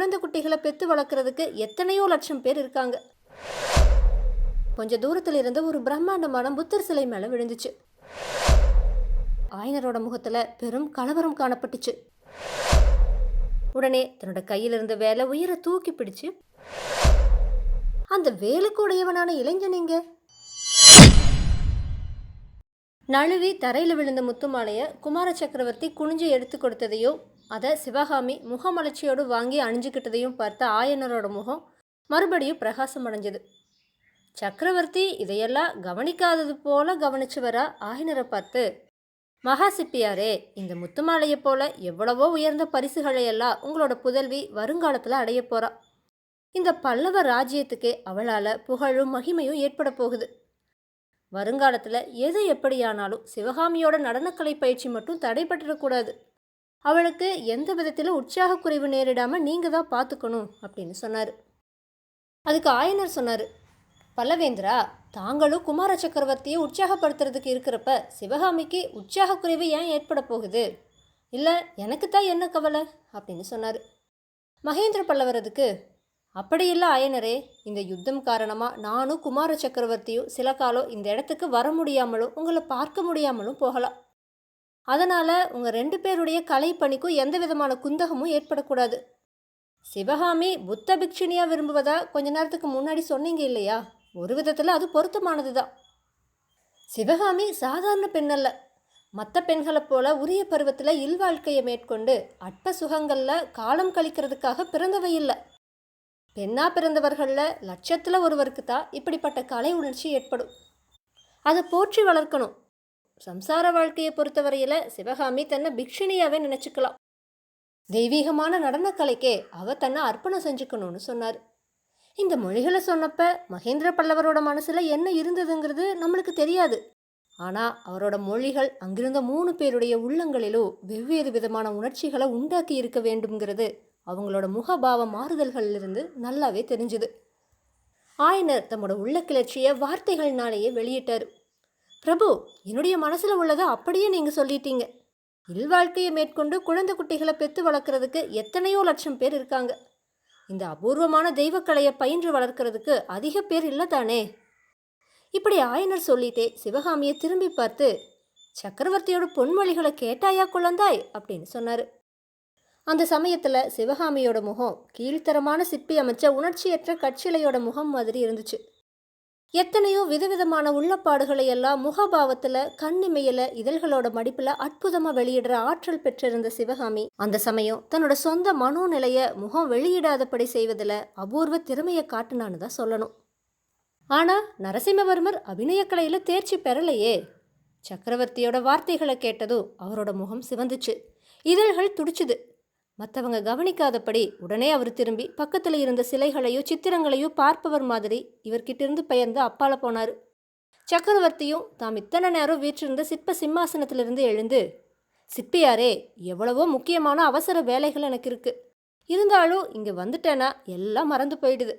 குழந்தை குட்டிகளை பெத்து வளர்க்குறதுக்கு எத்தனையோ லட்சம் பேர் இருக்காங்க. கொஞ்சம் தூரத்தில் இருந்த ஒரு பிரம்மாண்டமான புத்தர் சிலை மேலே விழுந்துச்சு. ஆயனரோட முகத்தில் பெரும் கலவரம் காணப்பட்டுச்சு. உடனே தன்னோட கையில் இருந்த வேலை உயிரை தூக்கி பிடிச்சு அந்த வேலுக்கு உடையவனான இளைஞன் எங்க? நழுவி தரையில் விழுந்த முத்துமாலையை குமார சக்கரவர்த்தி குனிஞ்சு எடுத்து கொடுத்ததையோ அதை சிவகாமி முகமலர்ச்சியோடு வாங்கி அணிஞ்சுக்கிட்டதையும் பார்த்த ஆயனரோட முகம் மறுபடியும் பிரகாசம் அடைஞ்சது. சக்கரவர்த்தி இதையெல்லாம் கவனிக்காதது போல கவனிச்சு வர ஆயனரை பார்த்து மகா சிப்பியாரே இந்த முத்துமாலையை போல எவ்வளவோ உயர்ந்த பரிசுகளை எல்லாம் உங்களோட புதல்வி வருங்காலத்தில் அடைய போறா. இந்த பல்லவ ராஜ்யத்துக்கே அவளால் புகழும் மகிமையும் ஏற்பட போகுது. வருங்காலத்தில் எது எப்படியானாலும் சிவகாமியோட நடனக்கலை பயிற்சி மட்டும் தடைபட்டுறக்கூடாது. அவளுக்கு எந்த விதத்திலும் உற்சாக குறைவு நேரிடாமல் நீங்கள் தான் பார்த்துக்கணும் அப்படின்னு சொன்னார். அதுக்கு ஆயனர் சொன்னார் பல்லவேந்திரா தாங்களும் குமார சக்கரவர்த்தியை உற்சாகப்படுத்துறதுக்கு இருக்கிறப்ப சிவகாமிக்கு உற்சாக குறைவு ஏன் ஏற்பட போகுது? இல்லை எனக்கு தான் என்ன கவலை? அப்படின்னு சொன்னார். மகேந்திர பல்லவரதுக்கு அப்படி இல்லை ஆயனரே இந்த யுத்தம் காரணமாக நானும் குமார சக்கரவர்த்தியும் சில காலம் இந்த இடத்துக்கு வர முடியாமலும் உங்களை பார்க்க முடியாமலும் போகலாம். அதனால் உங்கள் ரெண்டு பேருடைய கலை பணிக்கும் எந்த விதமான குந்தகமும் ஏற்படக்கூடாது. சிவகாமி புத்த பிக்ஷுனியா விரும்புவதா கொஞ்ச நேரத்துக்கு முன்னாடி சொன்னீங்க இல்லையா? ஒரு விதத்தில் அது பொருத்தமானது தான் சிவகாமி சாதாரண பெண்ணல்ல. மற்ற பெண்களைப் போல உரிய பருவத்தில் இல்வாழ்க்கையை மேற்கொண்டு அற்ப சுகங்களில் காலம் கழிக்கிறதுக்காக பிறந்தவை இல்லை. பெண்ணா பிறந்தவர்களில் லட்சத்தில் ஒருவருக்கு தான் இப்படிப்பட்ட கலை உணர்ச்சி ஏற்படும். அதை போற்றி வளர்க்கணும். சம்சார வாழ்க்கையை பொறுத்தவரையில் சிவகாமி தன்னை பிக்ஷினியாவே நினச்சிக்கலாம். தெய்வீகமான நடனக்கலைக்கே அவ தன்னை அர்ப்பணம் செஞ்சுக்கணும்னு சொன்னார். இந்த மொழிகளை சொன்னப்ப மகேந்திர பல்லவரோட மனசில் என்ன இருந்ததுங்கிறது நம்மளுக்கு தெரியாது. ஆனால் அவரோட மொழிகள் அங்கிருந்த மூணு பேருடைய உள்ளங்களிலும் வெவ்வேறு விதமான உணர்ச்சிகளை உண்டாக்கி இருக்க வேண்டும்ங்கிறது அவங்களோட முகபாவ மாறுதல்களிலிருந்து நல்லாவே தெரிஞ்சுது. ஆயனர் தம்மோட உள்ள கிளர்ச்சியை வார்த்தைகள்னாலேயே வெளியிட்டார். பிரபு என்னுடைய மனசில் உள்ளதை அப்படியே நீங்கள் சொல்லிட்டீங்க. இல்வாழ்க்கையை மேற்கொண்டு குழந்தை குட்டிகளை பெற்று வளர்க்குறதுக்கு எத்தனையோ லட்சம் பேர் இருக்காங்க. இந்த அபூர்வமான தெய்வக்கலையை பயின்று வளர்க்கறதுக்கு அதிக பேர் இல்லை தானே? இப்படி ஆயனர் சொல்லிட்டே சிவகாமியை திரும்பி பார்த்து சக்கரவர்த்தியோட பொன்மொழிகளை கேட்டாயா குழந்தாய்? அப்படின்னு சொன்னார். அந்த சமயத்தில் சிவகாமியோட முகம் கீழ்த்தரமான சிற்பி அமைச்ச உணர்ச்சியற்ற கட்சிலையோட முகம் மாதிரி இருந்துச்சு. எத்தனையோ விதவிதமான உள்ளப்பாடுகளை எல்லாம் முகபாவத்தில் கண்ணிமையில இதழ்களோட மடிப்பில் அற்புதமாக வெளியிடுற ஆற்றல் பெற்றிருந்த சிவகாமி. அந்த சமயம் தன்னோட சொந்த மனோநிலையை முகம் வெளியிடாதபடி செய்வதில் அபூர்வ திறமையை காட்டுனான்னு தான் சொல்லணும். ஆனால் நரசிம்மவர்மர் அபிநயக்கலையில் தேர்ச்சி பெறலையே. சக்கரவர்த்தியோட வார்த்தைகளை கேட்டதும் அவரோட முகம் சிவந்துச்சு. இதழ்கள் துடிச்சுது. மற்றவங்க கவனிக்காதபடி உடனே அவர் திரும்பி பக்கத்தில் இருந்த சிலைகளையோ சித்திரங்களையோ பார்ப்பவர் மாதிரி இவர்கிட்டிருந்து பெயர்ந்து அப்பால போனார். சக்கரவர்த்தியும் தாம் இத்தனை நேரம் வீற்றிருந்த சிற்ப சிம்மாசனத்திலிருந்து எழுந்து சிற்பியாரே எவ்வளவோ முக்கியமான அவசர வேலைகள் எனக்கு இருக்கு. இருந்தாலும் இங்கே வந்துட்டேன்னா எல்லாம் மறந்து போயிடுது.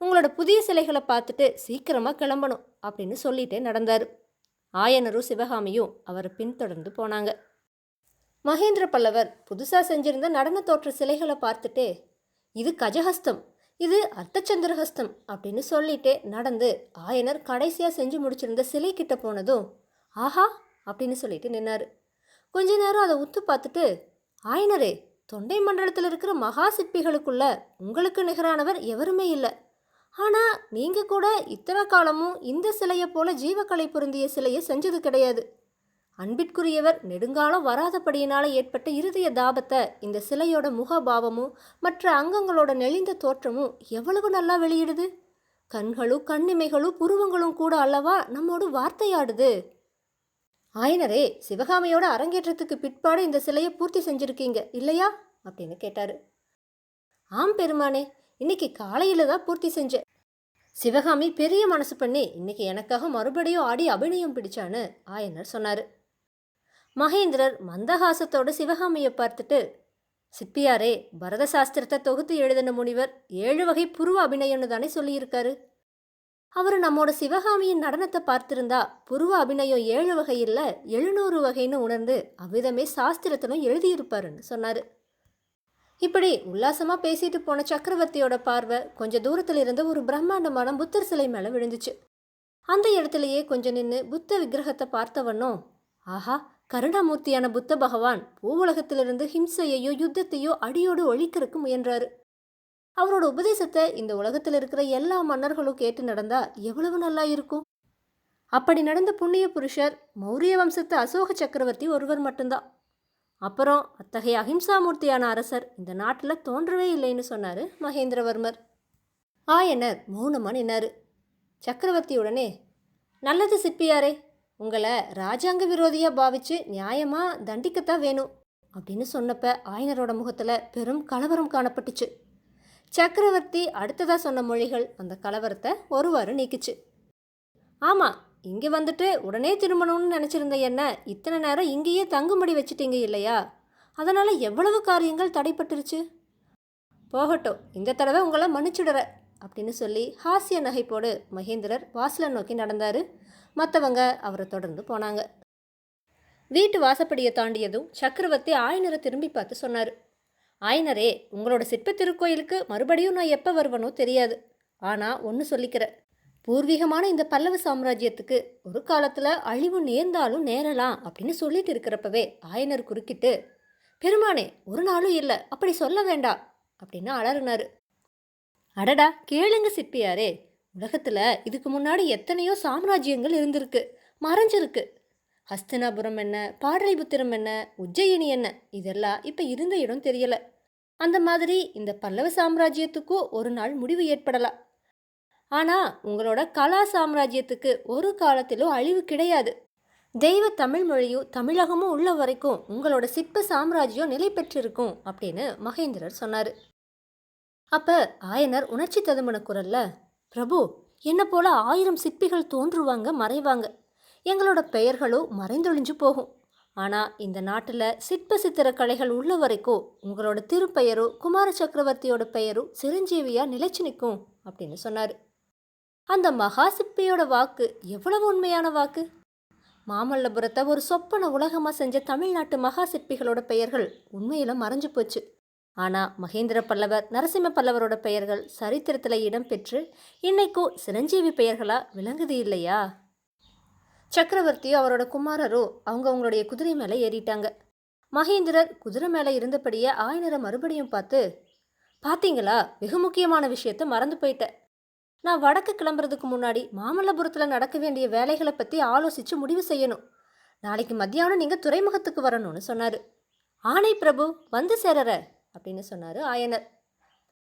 உங்களோட புதிய சிலைகளை பார்த்துட்டு சீக்கிரமாக கிளம்பணும் அப்படின்னு சொல்லிட்டே நடந்தார். ஆயனரும் சிவகாமியும் அவரை பின்தொடர்ந்து போனாங்க. மகேந்திர பல்லவர் புதுசாக செஞ்சிருந்த நடன தோற்ற சிலைகளை பார்த்துட்டே இது கஜஹஸ்தம் இது அர்த்தச்சந்திரஹஸ்தம் அப்படின்னு சொல்லிட்டே நடந்து ஆயனர் கடைசியாக செஞ்சு முடிச்சிருந்த சிலை கிட்ட போனதும் ஆஹா அப்படின்னு சொல்லிட்டு நின்னார். கொஞ்ச நேரம் அதை உத்து பார்த்துட்டு ஆயனரே தொண்டை மண்டலத்தில் இருக்கிற மகா சிற்பிகளுக்குள்ள உங்களுக்கு நிகரானவர் எவருமே இல்லை. ஆனால் நீங்கள் கூட இத்தனை காலமும் இந்த சிலையை போல ஜீவக்கலை பொருந்திய சிலையை செஞ்சது கிடையாது. அன்பிற்குரியவர் நெடுங்காலம் வராதபடியினால் ஏற்பட்ட இருதய தாபத்தை இந்த சிலையோட முகபாவமும் மற்ற அங்கங்களோட நெளிந்த தோற்றமும் எவ்வளவு நல்லா வெளியிடுது? கண்களும் கண்ணிமைகளும் புருவங்களும் கூட அல்லவா நம்மோடு வார்த்தையாடுது? ஆயனரே சிவகாமியோட அரங்கேற்றத்துக்கு பிற்பாடு இந்த சிலையை பூர்த்தி செஞ்சுருக்கீங்க இல்லையா? அப்படின்னு கேட்டாரு. ஆம் பெருமானே இன்னைக்கு காலையில் தான் பூர்த்தி செஞ்சேன். சிவகாமி பெரிய மனசு பண்ணி இன்னைக்கு எனக்காக மறுபடியும் ஆடி அபிநயம் பிடிச்சான்னு ஆயனர் சொன்னார். மகேந்திரர் மந்தஹாசத்தோட சிவகாமியை பார்த்துட்டு சிற்பியாரே பரத சாஸ்திரத்தை தொகுத்து எழுதின முனிவர் ஏழு வகை புருவ அபிநயம்னு தானே சொல்லியிருக்காரு. அவர் நம்மோட சிவகாமியின் நடனத்தை பார்த்திருந்தா புருவ அபிநயம் ஏழு வகை எழுநூறு வகைன்னு உணர்ந்து அவ்விதமே சாஸ்திரத்திலும் எழுதியிருப்பாருன்னு சொன்னார். இப்படி உல்லாசமாக பேசிட்டு போன சக்கரவர்த்தியோட பார்வை கொஞ்ச தூரத்தில் இருந்த ஒரு பிரம்மாண்டமான புத்தர் சிலை மேலே விழுந்துச்சு. அந்த இடத்துலயே கொஞ்சம் நின்று புத்த விக்கிரகத்தை பார்த்தவண்ணம் ஆஹா கருணாமூர்த்தியான புத்த பகவான் பூவுலகத்திலிருந்து ஹிம்சையையோ யுத்தத்தையோ அடியோடு ஒழிக்கிறதுக்கு முயன்றாரு. அவரோட உபதேசத்தை இந்த உலகத்தில் இருக்கிற எல்லா மன்னர்களும் கேட்டு நடந்தா எவ்வளவு நல்லா இருக்கும். அப்படி நடந்த புண்ணிய புருஷர் மௌரிய வம்சத்து அசோக சக்கரவர்த்தி ஒருவர் மட்டும்தான். அப்புறம் அத்தகைய அஹிம்சாமூர்த்தியான அரசர் இந்த நாட்டில் தோன்றவே இல்லைன்னு சொன்னார் மகேந்திரவர்மர். ஆயனர் மௌனமாக நின்னாரு. சக்கரவர்த்தி உடனே நல்லது சிற்பியாரே உங்களை ராஜாங்க விரோதியாக பாவிச்சு நியாயமாக தண்டிக்கத்தான் வேணும் அப்படின்னு சொன்னப்ப ஆயனரோட முகத்தில் பெரும் கலவரம் காணப்பட்டுச்சு. சக்கரவர்த்தி அடுத்ததாக சொன்ன மொழிகள் அந்த கலவரத்தை ஒருவாறு நீக்குச்சு. ஆமாம் இங்கே வந்துட்டு உடனே திரும்பணும்னு நினச்சிருந்த என்ன இத்தனை நேரம் இங்கேயே தங்கும்படி வச்சுட்டீங்க இல்லையா? அதனால் எவ்வளவு காரியங்கள் தடைப்பட்டுருச்சு? போகட்டும் இந்த தடவை உங்களை மன்னிச்சுடுற அப்படின்னு சொல்லி ஹாஸ்ய நகைப்போடு மகேந்திரர் வாசலை நோக்கி நடந்தார். மற்றவங்க அவரை தொடர்ந்து போனாங்க. வீட்டு வாசப்படியை தாண்டியதும் சக்கரவர்த்தி ஆயனரை திரும்பி பார்த்து சொன்னார். ஆயனரே உங்களோட சிற்ப திருக்கோயிலுக்கு மறுபடியும் நான் எப்போ வருவனோ தெரியாது. ஆனால் ஒன்று சொல்லிக்கிறேன் பூர்வீகமான இந்த பல்லவ சாம்ராஜ்யத்துக்கு ஒரு காலத்தில் அழிவு நேர்ந்தாலும் நேரலாம் அப்படின்னு சொல்லிட்டு இருக்கிறப்பவே ஆயனர் குறுக்கிட்டு பெருமானே ஒரு நாளும் இல்லை. அப்படி சொல்ல வேண்டாம் அப்படின்னு அலறினாரு. அடடா கேளுங்க சிற்பியாரே. உலகத்தில் இதுக்கு முன்னாடி எத்தனையோ சாம்ராஜ்யங்கள் இருந்திருக்கு மறைஞ்சிருக்கு. ஹஸ்தினாபுரம் என்ன பாடலிபுத்திரம் என்ன உஜ்ஜயினி என்ன இதெல்லாம் இப்போ இருந்த இடம் தெரியலை. அந்த மாதிரி இந்த பல்லவ சாம்ராஜ்யத்துக்கும் ஒரு நாள் முடிவு ஏற்படலாம். ஆனால் உங்களோட கலா சாம்ராஜ்யத்துக்கு ஒரு காலத்திலும் அழிவு கிடையாது. தெய்வ தமிழ் மொழியும் தமிழகமும் உள்ள வரைக்கும் உங்களோட சிற்ப சாம்ராஜ்யம் நிலை பெற்றிருக்கும் அப்படின்னு மகேந்திரர் சொன்னார். அப்போ ஆயனர் உணர்ச்சி ததுமன குரல்ல பிரபு என்ன போல ஆயிரம் சிற்பிகள் தோன்றுவாங்க மறைவாங்க. எங்களோட பெயர்களோ மறைந்தொழிஞ்சு போகும். ஆனால் இந்த நாட்டில் சிற்ப சித்திர கலைகள் உள்ள வரைக்கும் உங்களோட திருப்பெயரோ குமார சக்கரவர்த்தியோட பெயரோ சிரஞ்சீவியாக நிலைச்சு நிற்கும் அப்படின்னு சொன்னார். அந்த மகா சிற்பியோட வாக்கு எவ்வளவு உண்மையான வாக்கு? மாமல்லபுரத்தை ஒரு சொப்பன உலகமாக செஞ்ச தமிழ்நாட்டு மகா சிற்பிகளோட பெயர்கள் உண்மையில் மறைஞ்சு போச்சு. ஆனால் மகேந்திர பல்லவர் நரசிம்ம பல்லவரோட பெயர்கள் சரித்திரத்தில் இடம்பெற்று இன்னைக்கும் சிரஞ்சீவி பெயர்களாக விளங்குது இல்லையா? சக்கரவர்த்தியும் அவரோட குமாரரோ அவங்க அவங்களுடைய குதிரை மேலே ஏறிட்டாங்க. மகேந்திரர் குதிரை மேலே இருந்தபடியே ஆயனரை மறுபடியும் பார்த்து பார்த்தீங்களா வெகு முக்கியமான விஷயத்த மறந்து போயிட்டேன் நான் வடக்கு கிளம்புறதுக்கு முன்னாடி மாமல்லபுரத்தில் நடக்க வேண்டிய வேலைகளை பற்றி ஆலோசித்து முடிவு செய்யணும். நாளைக்கு மத்தியானம் நீங்கள் துறைமுகத்துக்கு வரணும்னு சொன்னார். ஆணை பிரபு வந்து சேரற. அப்படின்னு சொன்னார் ஆயனர்.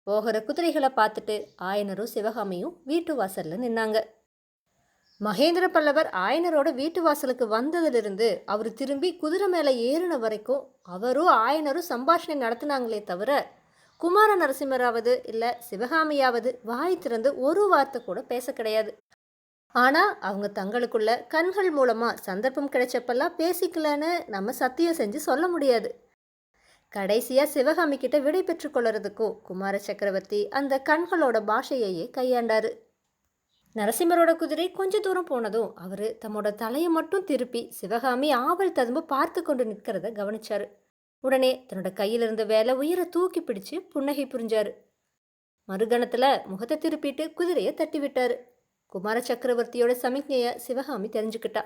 போகிற குதிரைகளை பார்த்துட்டு ஆயனரும் சிவகாமியும் வீட்டு வாசலில் நின்னாங்க. மகேந்திர பல்லவர் ஆயனரோட வீட்டு வாசலுக்கு வந்ததிலிருந்து அவர் திரும்பி குதிரை மேலே ஏறின வரைக்கும் அவரும் ஆயனரும் சம்பாஷணை நடத்தினாங்களே தவிர குமார நரசிம்மராவது இல்லை சிவகாமியாவது வாய் திறந்து ஒரு வார்த்தை கூட பேச கிடையாது. ஆனால் அவங்க தங்களுக்குள்ள கண்கள் மூலமாக சந்தர்ப்பம் கிடைச்சப்பெல்லாம் பேசிக்கலன்னு நம்ம சத்தியம் செஞ்சு சொல்ல முடியாது. கடைசியாக சிவகாமி கிட்ட விடை பெற்றுக்கொள்றதுக்கும் குமார சக்கரவர்த்தி அந்த கண்களோட பாஷையையே கையாண்டார். நரசிம்மரோட குதிரை கொஞ்ச தூரம் போனதும் அவர் தம்மோட தலையை மட்டும் திருப்பி சிவகாமி ஆவல் ததும்பு பார்த்து கொண்டு நிற்கிறத கவனிச்சார். உடனே தன்னோட கையில் இருந்த வேலை உயிரை தூக்கி பிடிச்சு புன்னகை புரிஞ்சார். மறுகணத்தில் முகத்தை திருப்பிட்டு குதிரையை தட்டி விட்டார் குமார சக்கரவர்த்தியோட சமிக்ஞையை சிவகாமி தெரிஞ்சுக்கிட்டா.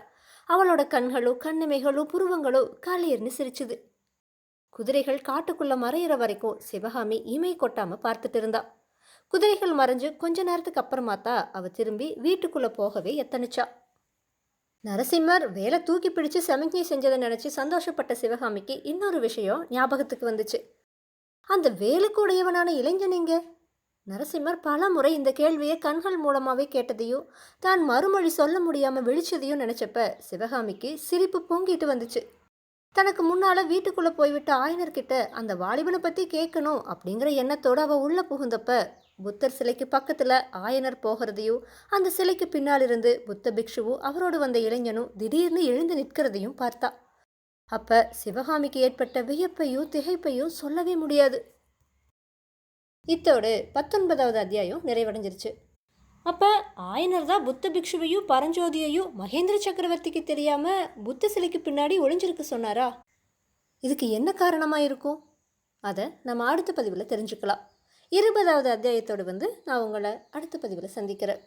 அவளோட கண்களோ கண்ணிமைகளோ புருவங்களோ காலையர்னு சிரிச்சுது. குதிரைகள் காட்டுக்குள்ள மறையிற வரைக்கும் சிவகாமி இமை கொட்டாம பார்த்துட்டு இருந்தா. குதிரைகள் மறைஞ்சு கொஞ்ச நேரத்துக்கு அப்புறமா தான் அவ திரும்பி வீட்டுக்குள்ள போகவே எத்தனிச்சா. நரசிம்மர் வேலை தூக்கி பிடிச்சு சமிக்ஞை செஞ்சதை நினைச்சு சந்தோஷப்பட்ட சிவகாமிக்கு இன்னொரு விஷயம் ஞாபகத்துக்கு வந்துச்சு. அந்த வேலுக்கு உடையவனான இளைஞன் எங்க? நரசிம்மர் பல முறை இந்த கேள்வியை கண்கள் மூலமாகவே கேட்டதையும் தான் மறுமொழி சொல்ல முடியாமல் விழிச்சதையும் நினச்சப்ப சிவகாமிக்கு சிரிப்பு பொங்கிட்டு வந்துச்சு. தனக்கு முன்னால் வீட்டுக்குள்ளே போய்விட்ட ஆயனர்கிட்ட அந்த வாலிபனை பற்றி கேட்கணும் அப்படிங்கிற எண்ணத்தோடு அவள் உள்ளே புகுந்தப்ப புத்தர் சிலைக்கு பக்கத்தில் ஆயனர் போகிறதையும் அந்த சிலைக்கு பின்னால் இருந்து புத்த பிக்ஷுவும் அவரோடு வந்த இளைஞனும் திடீர்னு எழுந்து நிற்கிறதையும் பார்த்தா. அப்போ சிவகாமிக்கு ஏற்பட்ட வியப்பையும் திகைப்பையும் சொல்லவே முடியாது. இத்தோடு பத்தொன்பதாவது அத்தியாயம் நிறைவடைஞ்சிருச்சு. அப்போ ஆயனர் தான் புத்த பிக்ஷுவையும் பரஞ்சோதியையும் மகேந்திர சக்கரவர்த்திக்கு தெரியாமல் புத்த சிலைக்கு பின்னாடி ஒளிஞ்சிருக்கு சொன்னாரா? இதுக்கு என்ன காரணமாக இருக்கும்? அதை நம்ம அடுத்த பதிவில் தெரிஞ்சுக்கலாம். இருபதாவது அத்தியாயத்தோடு வந்து நான் உங்களை அடுத்த பதிவில் சந்திக்கிறேன்.